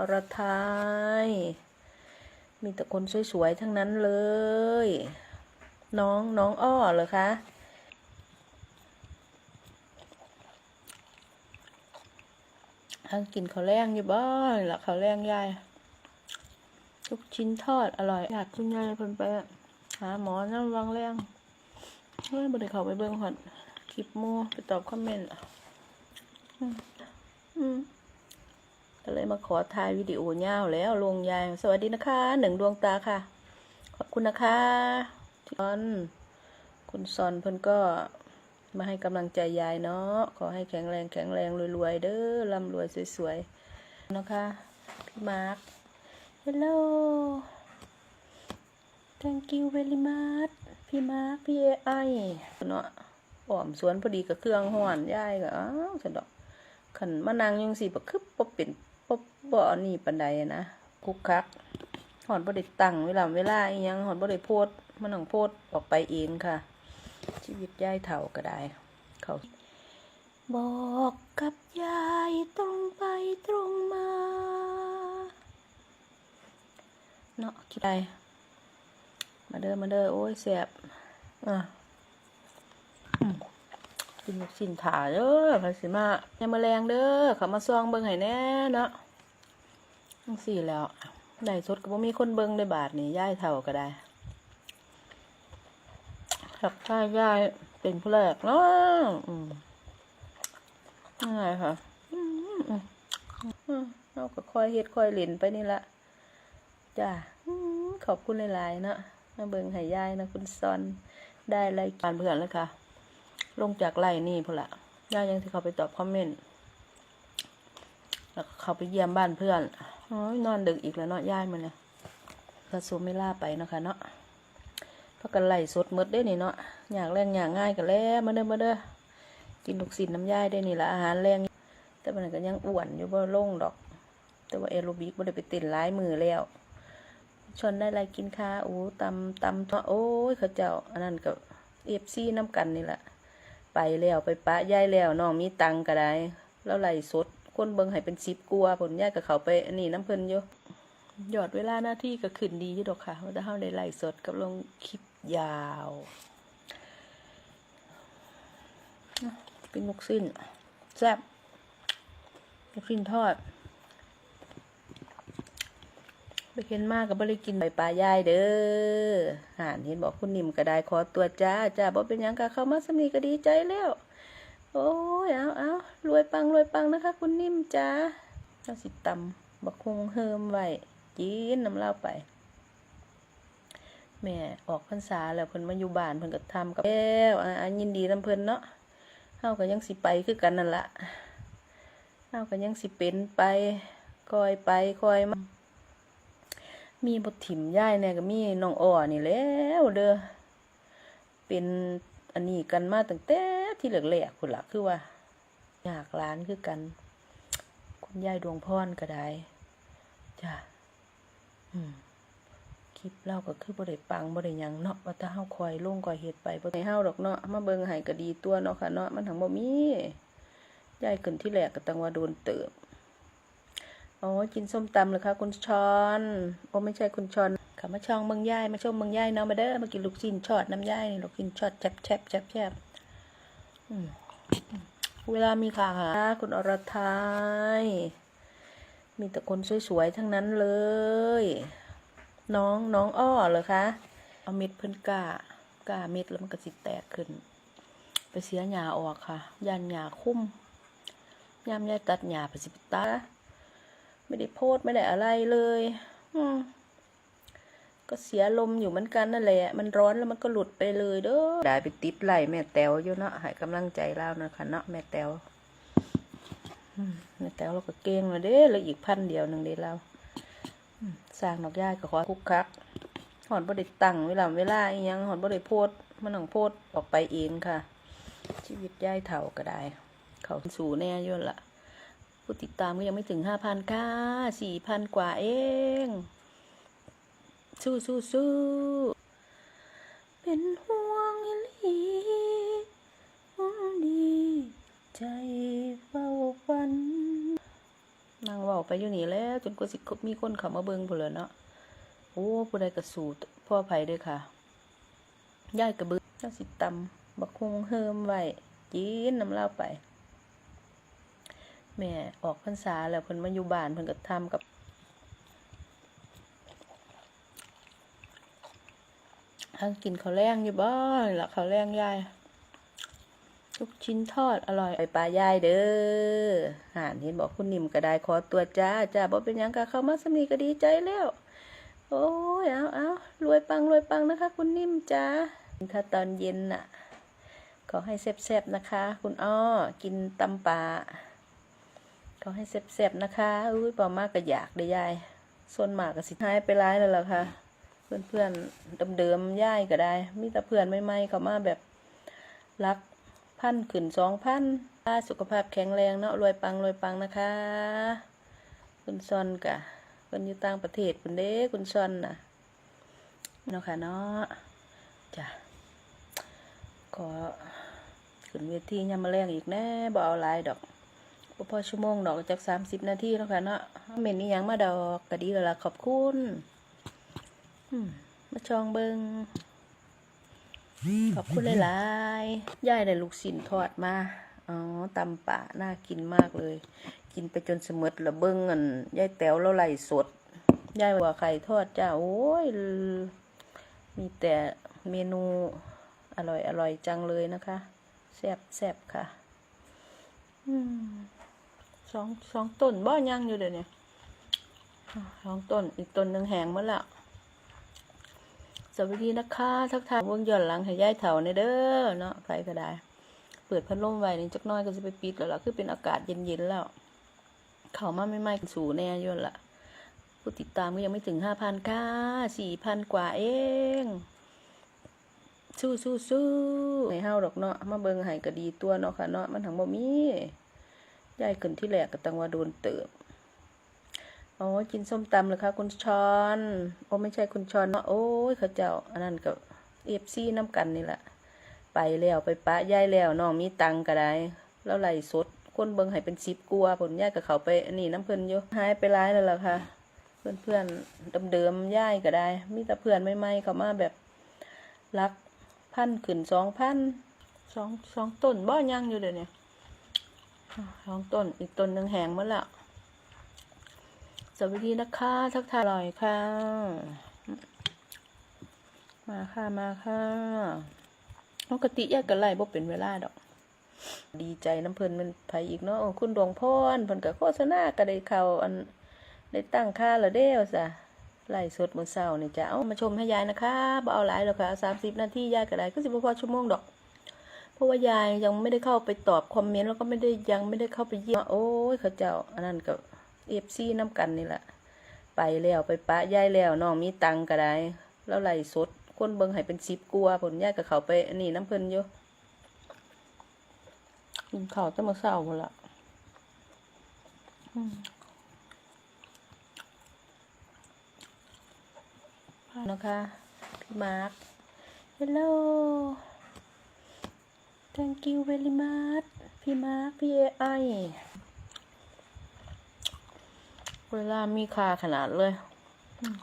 อรไทยมีแต่คนสวยๆทั้งนั้นเลย น้องน้องอ้อเหรอคะทั้งกินข้าวแรงอยู่บ้านละข้าวแรงยายลูกชิ้นทอดอร่อยอยากคุณยายเพิ่นไปหาหมอน้ำวังแรงเฮ้ยบ่ไดเขาไปเบิ่งหอดคลิปหมูไปตอบคอมเมนต์อืมอืม ก็เลยมาขอถ่ายวิดีโอเงาแล้วลงยาย สวัสดีนะคะหนึ่งดวงตาค่ะ ขอบคุณนะคะที่ซอนคุณซอนเพิ่นก็มาให้กำลังใจยายเนาะขอให้แข็งแรงแข็งแรงรวยๆเด้อร่ำรวยสวยๆนะคะพี่มาร์ค Hello Thank you very much พี่มาร์คพี่ไอเนาะอ้อมสวนพอดีกับเครื่องห่อนยายก็อ้าวสะดอกขันมานั่งยังสิบ่คือบ่เป็น บ่บ่นนี้ปานใดนะคุกคักหอนบ่ได้ตั้งเวลาเวลาอีหยังหอนบ่ได้โพสต์มันต้องโพสต์ออกไปเองค่ะ ชีวิตยายเฒ่าก็ได้เขาบอกกับยายตรงไปตรงมาเนาะคิดได้มาเด้อมาเด้อโอ้ยแซ่บอะ กินลูกชิ้นถาเด้อพาสิมาอย่ามาแรงเด้อเขามาซองเบิ่งให้แน่เนาะจังสี่แล้วได้สดก็บ่มีคนเบิ่งได้บาทนี่ย่ายเท่าก็ได้ครับถ้าย่ายเป็นผู้แรกเนาะอืมง่ายค่ะอืมอืมอืมเราก็ค่อยเฮ็ดค่อยเล่นไปนี่ละจ้าขอบคุณหลายๆเนาะมาเบิ่งให้ย่ายนะคุณซอนได้ไรกานเพื่อนแล้วค่ะ ลงจากไล่นี่พุ่นละย่ายังที่เขาไปตอบคอมเมนต์แล้วเขาไปเยี่ยมบ้านเพื่อนโอ้ยนอนดึกอีกแล้วเนาะย่ายมันเนี่ยกระซูไม่ล่าไปเนาะค่ะเนาะพราะกันไหลสดมดได้นี่เนาะอยากแรงอยากง่ายกันแล้วมาเด้อมาเด้อกินลูกศิลน้ำย่ายได้นี่ละอาหารแรงแต่มันก็ยังอ้วนอยู่บ่ลงดอก แต่ว่าแอโรบิกบ่ได้ไปต้นหลายมือแล้วชนได้อะไรกินค่ะโอ้ตำตำโอ้ยเขาเจ้าอันนั้นก็เอฟซีน้ำกันนี่แหละ ไปแล้วไปปะยายแล้วน้องมีตังก็ได้แล้วไหลสดคนเบิงให้เป็นซิปกลัวผลยายกับเขาไปอันนี้น้ำเพลินอยู่ยอดเวลาหน้าที่ก็ขึ้นดีอยู่ดอกค่ะว่าจะเข้าในไหลสดกับลงคลิปยาวเป็นลูกสิ้นแซ่บลูกสิ้นทอด ไป เห็นมากกับบริกินใบปลายายเด้อหานเห็นบอกคุณนิ่มก็ได้ขอตัวจ้าจ้าบอกเป็นยังกะเข้ามาสมีก็ดีใจแล้ว โอ้ยเอาเอารวยปังรวยปังนะคะ คุณนิ่มจ้าเราสิตำบักคงเฮิมไว้กินน้ำเล้าไป แม่ออกพรรษาแล้วเพิ่นมาอยู่บ้านเพิ่นก็ทำกับแล้วอ่ายินดีนำเพิ่นเนาะเฮาก็ยังสิไปคือกันนั่นละเฮาก็ยังสิเป็นไปคอยไปคอยมา มีบทถิ่มย่ายเนี่ยก็มีน้องอ้อนี่แล้วเด้อเป็นอันนี้กันมาตั้งแต่ที่แรกๆคุณละคือว่า อยากร้านคือกัน คุณยายดวงพรก็ได้จ้ะอืมคลิปเล่าก็คือบ่ได้ปังบ่ได้หยังเนาะว่าถ้าเฮาคอยลงคอยเฮ็ดไปบ่ได้เฮาดอกเนาะมาเบิ่งให้ก็ดีตัวเนาะค่ะเนาะมันถังบ่มียายขึ้นที่แรกก็ตั้งว่าโดนเติบ อ๋อกินส้มตำเลยค่ะคุณช้อนโอ้ไม่ใช่คุณช้อนค่ะมาช่องเมืองย่ายมาชมเมืองย่ายเนาะมาเด้อมากินลูกชิ้นช็อดน้ำย่ายนี่ลูกชิ้นช็อดแฉบแฉบแฉบแฉบเวลามีข่าวหาคุณอรไทยมีแต่คนสวยๆทั้งนั้นเลย น้องน้องอ้อเหรอคะ เอาเม็ดเพิ่นกล้ากล้าเม็ดแล้วมันก็สิแตกขึ้น ไปเสียหญ้าออกค่ะ ยันหญ้าคุ้มยามยายตัดหญ้าไปสิไปตัด ไม่ได้โพสไม่ได้อะไรเลย อืมก็เสียลมอยู่เหมือนกันนั่นแหละ มันร้อนแล้วมันก็หลุดไปเลยเด้อได้ไปติดไหลแม่แตวอยู่เนาะให้กำลังใจเล่านะคะเนาะแม่แตวแม่แตวเราก็เก่งเลยเด้เหลยอีกพันเดียวหนึ่งเด้เราสร้างดอกย่าก็ขอคุกคักหอนบ่ได้ตั้งเวลาเวลาอีหยังหอนบ่ได้โพสต์มันต้องโพสต์ออกไปเองค่ะ ชีวิตย่ายเถ่าก็ได้ เขาสู่แน่ยุ่นนละ ผู้ติดตามก็ยังไม่ถึงห้าพันค่ะสี่พันกว่าเอง สู้สู้สู้เป็นห่วงอีหลีห่วงดี ใจเฝ้าฝันนั่งว้าไปอยู่นี่แล้ว จนกว่าสิมีคนเข้ามาเบิ่งพุ่นแหล้วเนาะโอ้ผู้ใดก็สู้พ่อไผเด้อค่ะย่ายก็เบิ่งจังสิตำบักฮุงเฮิมไว้กินน้ำเล้าไป แม่ออกพรรษาแล้วเพิ่นมาอยู่บ้านเพิ่นก็ทำกับทั้งกินข้าวแรงอยู่บ้านละข้าวแรงยายลูกชิ้นทอดอร่อยไปปลายายเด้อห่านเห็นบอกคุณนิ่มก็ได้ขอตัวจ้าจ้าบอกเป็นยังกะเข้ามาสมีก็ดีใจแล้ว โอ้ยเอาเอารวยปังรวยปังนะคะ คุณนิ่มจ้าถ้าตอนเย็นน่ะ ขอให้แซ่บๆนะคะ คุณอ้อกินตำปลา ขอให้แซ่บๆนะคะอุ้ยปล่ามากก็อยากเด้ยาย ส่วนมากก็สิหายไปร้ายแล้วล่ะค่ะ เพื่อนๆเดิมๆย่ายก็ได้ มีแต่เพื่อนใหม่ๆเขามาแบบรักพันขึ้นสองพันสุขภาพแข็งแรงเนาะรวยปังรวยปังนะคะ คุณซอนกะคนอยู่ต่างประเทศคุณเด้คุณซอนน่ะเนาะค่ะเนาะจ้ะขอขึ้นเวทียามมาแรงอีกแน่บ่เอาลายดอก บ่พอชั่วโมงดอกจากสามสิบนาทีเนาะค่ะเนาะเมนนี่ยังมาดอกก็ดีแล้วล่ะขอบคุณมาชองเบิงขอบคุณหลายๆย่ายได้ลูกสินทอดมา อ๋อตำป่าน่ากินมากเลย กินไปจนเสมดละเบิ้งอันย่ายแต๋วแล้วไหลสดย่ายว่าไข่ทอดจ้า โอ้ย มีแต่เมนูอร่อยอร่อยจังเลยนะคะ แซ่บแซ่บค่ะ อืม สองสองต้นบ่ยังอยู่เดี๋ยวนี้สองต้นอีกต้นหนึ่งแหงมดแล้วสวัสดีนะคะทักทายวงหย่อนหลังให้ย่ายเถาในเด้อเนาะใครก็ได้ เปิดพัดลมไว้นี่จักน้อยก็จะไปปิดแล้วล่ะคือเป็นอากาศเย็นๆแล้ว เขามาไม่ไม่สูแน่อยนละผู้ติดตามก็ยังไม่ถึงห้าพันค่ะสี่พันกว่าเอง สู้สู้สู้ให้เฮาดอกเนาะมาเบิ่งให้ก็ดีตัวเนาะค่ะเนาะมันถังบ่มี ย่ายขึ้นที่แหลกก็ตังว่าโดนเติบอ๋อกินส้มตำเลยค่ะคุณชอนโอ้ไม่ใช่คุณชอนเนาะโอ้ยเขาเจ้า อันนั้นกับเอฟซีน้ำกันนี่แหละไปแล้วไปปะย่ายแล้วน้องมีตังก็ได้แล้วไหลสดคนเบิงให้เป็นสิบกลัวผลย่ายกับเขาไปนี่น้ำเพิ่นอยู่หายไปร้ายแล้วล่ะค่ะ เพื่อนเพื่อนๆเดิมๆย่ายก็ได้ มีแต่เพื่อนใหม่ๆเขามาแบบรักพันขึ้นสองพันสองสองต้นบ่ยังอยู่เดี๋ยวนี้ สองต้นอีกต้นหนึ่งแหงมดแล้วสวัสดีนะคะ ทักทายอร่อยค่ะ มาค่ะมาค่ะปกติยากกันไล่บ่เป็นเวลาดอก ดีใจน้ำเพลินมันไผอีกเนาะคุณดวงพรเพิ่นก็โฆษณาก็ได้เข้าอันได้ตั้งค่าล้วเด้วซะไล่สดมือเช้านี่จะเอามาชมให้ยายนะคะบ่เอาหลายหรอกค่ะ30นาทียายก็ได้ก็สิบพอชั่วโมงดอก เพราะว่ายายยังไม่ได้เข้าไปตอบคอมเมนต์แล้วก็ไม่ได้ยังไม่ได้เข้าไปเยี่ยมโอ้ยเขาเจ้าอันนั้นก็เอฟซีน้ำกันนี่แหละไปแล้วไปปะยายแล้วน้องมีตังก็ได้ แล้วไหลสดคนเบิงให้เป็นสิบกลัวผลยายกับเขาไปนี่น้ำเพิ่นอยู่กินข้าวตั้งมาเศร้าหมดละนะคะ พี่มาร์ค hello thank you very much พี่มาร์คพี่ไอเวลามีค่าขนาดเลยอืม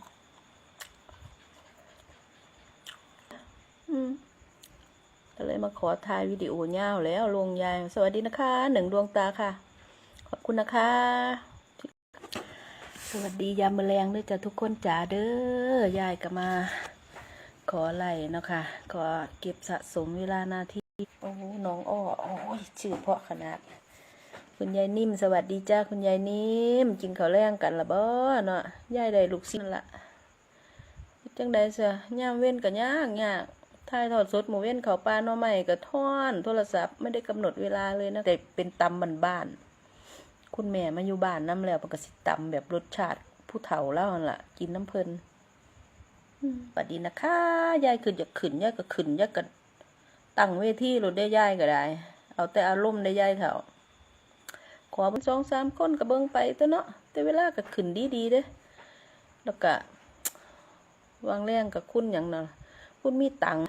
อืมก็เลยมาขอถ่ายวิดีโอยาวแล้วลงยาย สวัสดีนะคะ หนึ่งดวงตาค่ะ ขอบคุณนะคะ สวัสดียามมอแรงด้วยจ้ะทุกคนจ๋าเด้อ ยายก็มา ขอไล่เนาะค่ะ ขอเก็บสะสมเวลานาที โอ้โหน้องอ้อโอ้ยชื่อเพาะขนาด คุณยายนิ่มสวัสดีจ้าคุณยายนิ่มกินข้าวแรงกันละบ่เนาะยายได้ลูกศิษย์ละจังใดซะย่ามเว้นก็ยากยากถ่ายทอดสดหมูเว้นเขาวปลาหน่อไม้ก็ท่อน โทรศัพท์ไม่ได้กำหนดเวลาเลยนะแต่เป็นตำบ้านบ้าน คุณแม่มาอยู่บ้านน้ำแล้วมันก็สิตำแบบรสชาติผู้เฒ่าแล้วล่ะ กินน้ำเพลินสวัสดีนะคะยายขึ้นอยากขึ้นยายก็ขึ้นยายก็ ตั้งเวทีรถได้ยายก็ได้ เอาแต่อารมณ์ได้ยายเฒ่าขอเป็นสองสามคนก็เบิ่งไปแต่เนาะแต่เวลาก็ขึ้นดีดีๆเด้แล้วก็วางแรงกับคุณอย่างนั้นคุณมีตังค์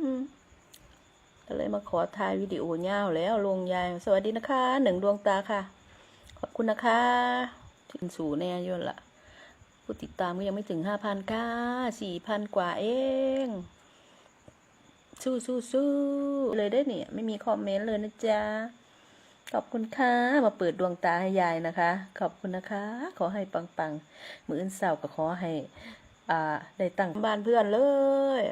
อืมก็เลยมาขอถ่ายวิดีโอยาวแล้วลงยาย สวัสดีนะคะหนึ่งดวงตาค่ะ ขอบคุณนะคะถึงสูแน่อยนละผู้ติดตามก็ยังไม่ถึงห้าพันค่ะสี่พันกว่าเอง สู้สู้สู้เลยได้เนี่ย ไม่มีคอมเมนต์เลยนะจ๊ะ ขอบคุณค่ะ มาเปิดดวงตาให้ยายนะคะ ขอบคุณนะคะ ขอให้ปังๆมืออื่นเสาวก็ขอให้ อ่า ได้ตั้งบ้านเพื่อนเลย